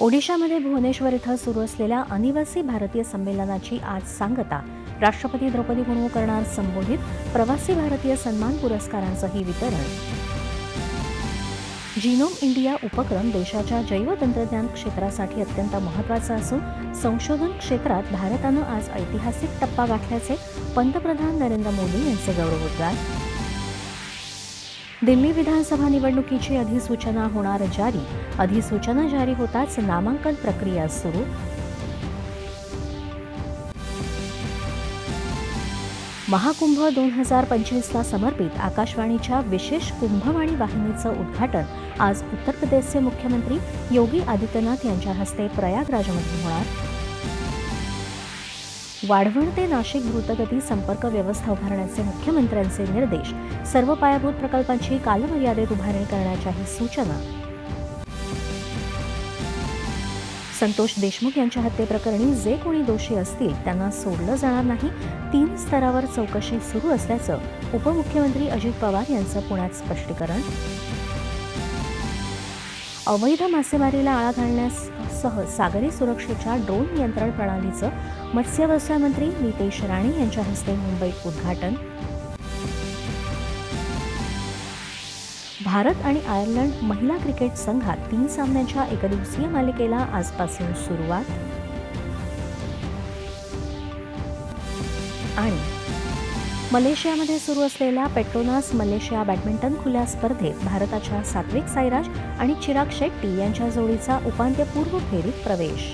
ओडिशामध्ये भुवनेश्वर इथं सुरू असलेल्या अनिवासी भारतीय संमेलनाची आज सांगता. राष्ट्रपती द्रौपदी मुर्मू करणार संबोधित प्रवासी भारतीय सन्मान पुरस्कारांचंही वितरण. जिनोम इंडिया उपक्रम देशाच्या जैवतंत्रज्ञान क्षेत्रासाठी अत्यंत महत्त्वाचा असून संशोधन क्षेत्रात भारतानं आज ऐतिहासिक टप्पा गाठल्याचे पंतप्रधान नरेंद्र मोदी यांचे गौरवोद्गार. दिल्ली विधानसभा निवडणुकीची अधिसूचना होणार जारी. अधिसूचना जारी होताच नामांकन प्रक्रिया सुरू. महाकुंभ दोन हजार पंचवीसला समर्पित आकाशवाणीच्या विशेष कुंभवाणी वाहिनीचं उद्घाटन. आज उत्तर प्रदेशचे मुख्यमंत्री योगी आदित्यनाथ यांच्या हस्ते प्रयागराजमध्ये होणार. वाढवण ते नाशिक द्रुतगती संपर्क व्यवस्था उभारण्याचे मुख्यमंत्र्यांचे निर्देश. सर्व पायाभूत प्रकल्पांची कालमर्यादेत उभारणी करण्याच्याही सूचना. संतोष देशमुख यांच्या हत्येप्रकरणी जे कोणी दोषी असतील त्यांना सोडलं जाणार नाही. तीन स्तरावर चौकशी सुरू असल्याचं उपमुख्यमंत्री अजित पवार यांचं पुण्यात स्पष्टीकरण. अवैध मासेमारीला आळा घालण्यासह सागरी सुरक्षेच्या ड्रोन नियंत्रण प्रणालीचं मत्स्यव्यवसाय मंत्री नितेश राणे यांच्या हस्ते मुंबईत उद्घाटन. भारत आणि आयर्लंड महिला क्रिकेट संघात तीन सामन्यांच्या एकदिवसीय मालिकेला आजपासून सुरुवात. आणि मलेशियामध्ये सुरू असलेल्या पेट्रोनास मलेशिया बॅडमिंटन खुल्या स्पर्धेत भारताच्या सात्विक साईराज आणि चिराग शेट्टी यांच्या जोडीचा उपांत्यपूर्व फेरीत प्रवेश.